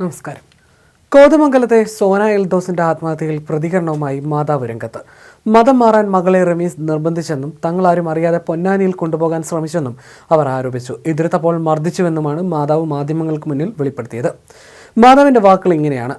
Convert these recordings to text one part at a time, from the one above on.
നമസ്കാരം. കോതമംഗലത്തെ സോന എൽദോസിന്റെ ആത്മഹത്യയിൽ പ്രതികരണവുമായി മാതാവ് രംഗത്ത്. മതം മാറാൻ മകളെ റമീസ് നിർബന്ധിച്ചെന്നും തങ്ങളാരും അറിയാതെ പൊന്നാനിയിൽ കൊണ്ടുപോകാൻ ശ്രമിച്ചെന്നും അവർ ആരോപിച്ചു. എതിർത്തപ്പോൾ മർദ്ദിച്ചുവെന്നുമാണ് മാതാവ് മാധ്യമങ്ങൾക്ക് മുന്നിൽ വെളിപ്പെടുത്തിയത്. മാതാവിന്റെ വാക്കുകൾ ഇങ്ങനെയാണ്.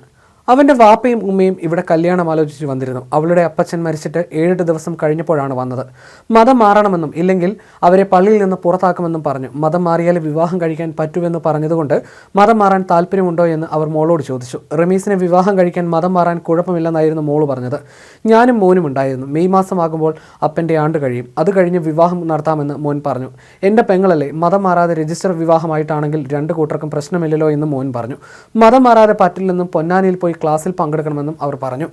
അവന്റെ വാപ്പയും ഉമ്മയും ഇവിടെ കല്യാണം ആലോചിച്ച് വന്നിരുന്നു. അവളുടെ അപ്പച്ചൻ മരിച്ചിട്ട് ഏഴെട്ട് ദിവസം കഴിഞ്ഞപ്പോഴാണ് വന്നത്. മതം മാറണമെന്നും ഇല്ലെങ്കിൽ അവരെ പള്ളിയിൽ നിന്ന് പുറത്താക്കുമെന്നും പറഞ്ഞു. മതം മാറിയാൽ വിവാഹം കഴിക്കാൻ പറ്റുമെന്ന് പറഞ്ഞതുകൊണ്ട് മതം മാറാൻ താല്പര്യമുണ്ടോ എന്ന് അവർ മോളോട് ചോദിച്ചു. റമീസിനെ വിവാഹം കഴിക്കാൻ മതം മാറാൻ കുഴപ്പമില്ലെന്നായിരുന്നു മോൾ പറഞ്ഞത്. ഞാനും മോനും ഉണ്ടായിരുന്നു. മെയ് മാസമാകുമ്പോൾ അപ്പന്റെ ആണ്ട് കഴിയും. അത് കഴിഞ്ഞ് വിവാഹം നടത്താമെന്ന് മോൻ പറഞ്ഞു. എന്റെ പെങ്ങളല്ലേ മതം മാറാതെ രജിസ്റ്റർ വിവാഹമായിട്ടാണെങ്കിൽ രണ്ട് കൂട്ടർക്കും പ്രശ്നമില്ലല്ലോ എന്ന് മോൻ പറഞ്ഞു. മതം മാറാതെ പറ്റില്ലെന്നും പൊന്നാനിയിൽ പോയി ക്ലാസ്സിൽ പങ്കെടുക്കണമെന്നും അവർ പറഞ്ഞു.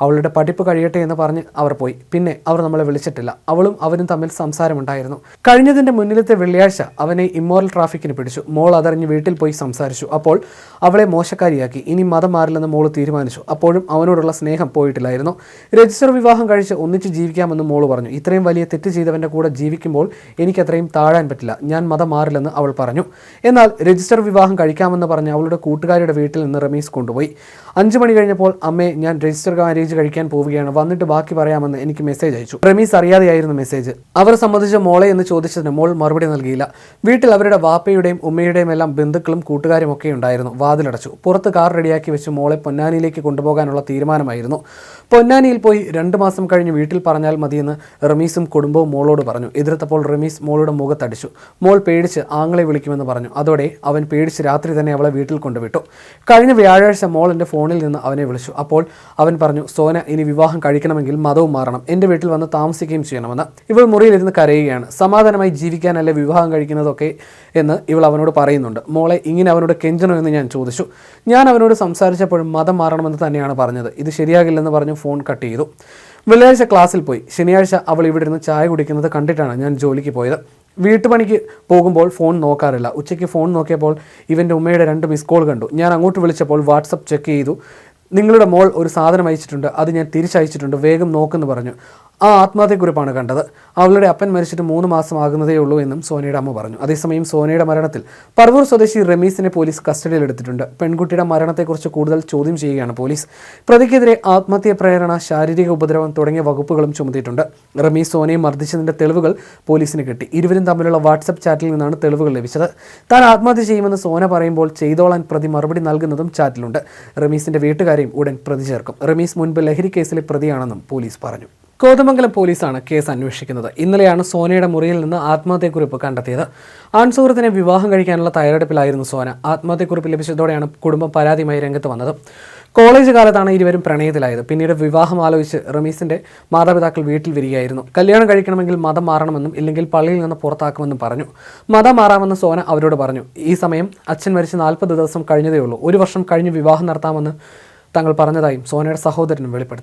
അവളുടെ പഠിപ്പ് കഴിയട്ടെ എന്ന് പറഞ്ഞ് അവർ പോയി. പിന്നെ അവർ നമ്മളെ വിളിച്ചിട്ടില്ല. അവളും അവനും തമ്മിൽ സംസാരമുണ്ടായിരുന്നു. കഴിഞ്ഞതിന്റെ മുന്നിലത്തെ വെള്ളിയാഴ്ച അവനെ ഇമ്മോറൽ ട്രാഫിക്കിന് പിടിച്ചു. മോൾ അതറിഞ്ഞ് വീട്ടിൽ പോയി സംസാരിച്ചു. അപ്പോൾ അവളെ മോശക്കാരിയാക്കി. ഇനി മതം മാറില്ലെന്ന് മോൾ തീരുമാനിച്ചു. അപ്പോഴും അവനോടുള്ള സ്നേഹം പോയിട്ടില്ലായിരുന്നു. രജിസ്റ്റർ വിവാഹം കഴിച്ച് ഒന്നിച്ച് ജീവിക്കാമെന്ന് മോൾ പറഞ്ഞു. ഇത്രയും വലിയ തെറ്റ് ചെയ്തവന്റെ കൂടെ ജീവിക്കുമ്പോൾ എനിക്കത്രയും താഴാൻ പറ്റില്ല. ഞാൻ മതം മാറില്ലെന്ന് അവൾ പറഞ്ഞു. എന്നാൽ രജിസ്റ്റർ വിവാഹം കഴിക്കാമെന്ന് പറഞ്ഞ് അവളുടെ കൂട്ടുകാരുടെ വീട്ടിൽ നിന്ന് റമീസ് കൊണ്ടുപോയി. അഞ്ചു മണി കഴിഞ്ഞപ്പോൾ അമ്മേ ഞാൻ രജിസ്റ്റർ മാരേജ് കഴിക്കാൻ പോവുകയാണ്. വന്നിട്ട് ബാക്കി പറയാമെന്ന് എനിക്ക് മെസ്സേജ് അയച്ചു. പ്രമീസ് അറിയാതെയായിരുന്നു മെസ്സേജ് അവർ സംബന്ധിച്ച മോളെ എന്ന് ചോദിച്ചതിന് മോൾ മറുപടി നൽകിയില്ല. വീട്ടിൽ അവരുടെ വാപ്പയുടെയും ഉമ്മയുടെയും എല്ലാം ബന്ധുക്കളും കൂട്ടുകാരും ഒക്കെ ഉണ്ടായിരുന്നു. വാതിലടച്ചു. പുറത്ത് കാർ റെഡിയാക്കി വെച്ച് മോളെ പൊന്നാനിയിലേക്ക് കൊണ്ടുപോകാനുള്ള തീരുമാനമായിരുന്നു. പൊന്നാനിയിൽ പോയി രണ്ട് മാസം കഴിഞ്ഞ് വീട്ടിൽ പറഞ്ഞാൽ മതിയെന്ന് റമീസും കുടുംബവും മോളോട് പറഞ്ഞു. എതിർത്തപ്പോൾ റമീസ് മോളുടെ മുഖത്തടിച്ചു. മോൾ പേടിച്ച് ആങ്ങളെ വിളിക്കുമെന്ന് പറഞ്ഞു. അതോടെ അവൻ പേടിച്ച് രാത്രി തന്നെ അവളെ വീട്ടിൽ കൊണ്ടുവിട്ടു. കഴിഞ്ഞ വ്യാഴാഴ്ച മോൾ എന്റെ ഫോണിൽ നിന്ന് അവനെ വിളിച്ചു. അപ്പോൾ അവൻ പറഞ്ഞു സോന ഇനി വിവാഹം കഴിക്കണമെങ്കിൽ മതവും മാറണം. എന്റെ വീട്ടിൽ വന്ന് താമസിക്കുകയും ചെയ്യണമെന്ന്. ഇവൾ മുറിയിലിരുന്ന് കരയുകയാണ്. സമാധാനമായി ജീവിക്കാനല്ല വിവാഹം കഴിക്കുന്നതൊക്കെ? എന്ന് ഇവൾ അവനോട് പറയുന്നുണ്ട്. മോളെ ഇങ്ങനെ അവനോട് കെഞ്ചണോ എന്ന് ഞാൻ ചോദിച്ചു. ഞാൻ അവനോട് സംസാരിച്ചപ്പോഴും മതം മാറണമെന്ന് തന്നെയാണ് പറഞ്ഞത്. ഇത് ശരിയാകില്ലെന്ന് പറഞ്ഞു ഫോൺ കട്ട് ചെയ്തു. വെള്ളിയാഴ്ച ക്ലാസ്സിൽ പോയി. ശനിയാഴ്ച അവൾ ഇവിടെ ഇരുന്ന് ചായ കുടിക്കുന്നത് കണ്ടിട്ടാണ് ഞാൻ ജോലിക്ക് പോയത്. വീട്ടുപണിക്ക് പോകുമ്പോൾ ഫോൺ നോക്കാറില്ല. ഉച്ചയ്ക്ക് ഫോൺ നോക്കിയപ്പോൾ ഇവന്റെ ഉമ്മയുടെ രണ്ട് മിസ് കോൾ കണ്ടു. ഞാൻ അങ്ങോട്ട് വിളിച്ചപ്പോൾ വാട്സപ്പ് ചെക്ക് ചെയ്തു. നിങ്ങളുടെ മോൾ ഒരു സാധനം അയച്ചിട്ടുണ്ട്. അത് ഞാൻ തിരിച്ചയച്ചിട്ടുണ്ട്. വേഗം നോക്കെന്ന് പറഞ്ഞു. ആ ആത്മഹത്യക്കുറിപ്പാണ് കണ്ടത്. അവളുടെ അപ്പൻ മരിച്ചിട്ട് മൂന്ന് മാസം ആകുന്നതേ ഉള്ളൂ എന്നും സോനയുടെ അമ്മ പറഞ്ഞു. അതേസമയം സോനയുടെ മരണത്തിൽ പർവൂർ സ്വദേശി റമീസിനെ പോലീസ് കസ്റ്റഡിയിലെടുത്തിട്ടുണ്ട് പെൺകുട്ടിയുടെ മരണത്തെക്കുറിച്ച് കൂടുതൽ ചോദ്യം ചെയ്യുകയാണ് പോലീസ്. പ്രതിക്കെതിരെ ആത്മഹത്യ പ്രേരണ ശാരീരിക ഉപദ്രവം തുടങ്ങിയ വകുപ്പുകളും ചുമത്തിയിട്ടുണ്ട്. റമീസ് സോനയെ മർദ്ദിച്ചതിന്റെ തെളിവുകൾ പോലീസിന് കിട്ടി. ഇരുവരും തമ്മിലുള്ള വാട്സപ്പ് ചാറ്റിൽ നിന്നാണ് തെളിവുകൾ ലഭിച്ചത്. താൻ ആത്മഹത്യ ചെയ്യുമെന്ന് സോന പറയുമ്പോൾ ചെയ്തോളാൻ പ്രതി മറുപടി നൽകുന്നതും ചാറ്റിലുണ്ട്. റമീസിന്റെ വീട്ടുകാരെയും ഉടൻ പ്രതി ചേർക്കും. റമീസ് മുൻപ് ലഹരി കേസിലെ പ്രതിയാണെന്നും പോലീസ് പറഞ്ഞു. കോതമംഗലം പോലീസാണ് കേസ് അന്വേഷിക്കുന്നത്. ഇന്നലെയാണ് സോനയുടെ മുറിയിൽ നിന്ന് ആത്മഹത്യക്കുറിപ്പ് കണ്ടെത്തിയത്. ആൺസുഹൃത്തിനെ വിവാഹം കഴിക്കാനുള്ള തയ്യാറെടുപ്പിലായിരുന്നു സോന. ആത്മഹത്യക്കുറിപ്പ് ലഭിച്ചതോടെയാണ് കുടുംബം പരാതിയുമായി രംഗത്ത് വന്നത്. കോളേജ് കാലത്താണ് ഇരുവരും പ്രണയത്തിലായത്. പിന്നീട് വിവാഹം ആലോചിച്ച് റമീസിന്റെ മാതാപിതാക്കൾ വീട്ടിൽ വരികയായിരുന്നു. കല്യാണം കഴിക്കണമെങ്കിൽ മതം മാറണമെന്നും ഇല്ലെങ്കിൽ പള്ളിയിൽ നിന്ന് പുറത്താക്കുമെന്നും പറഞ്ഞു. മതം മാറാമെന്ന് സോന അവരോട് പറഞ്ഞു. ഈ സമയം അച്ഛൻ മരിച്ച് നാൽപ്പത് ദിവസം കഴിഞ്ഞതേ ഉള്ളൂ ഒരു വർഷം കഴിഞ്ഞ് വിവാഹം നടത്താമെന്ന് തങ്ങൾ പറഞ്ഞതായും സോനയുടെ സഹോദരനും വെളിപ്പെടുത്തി.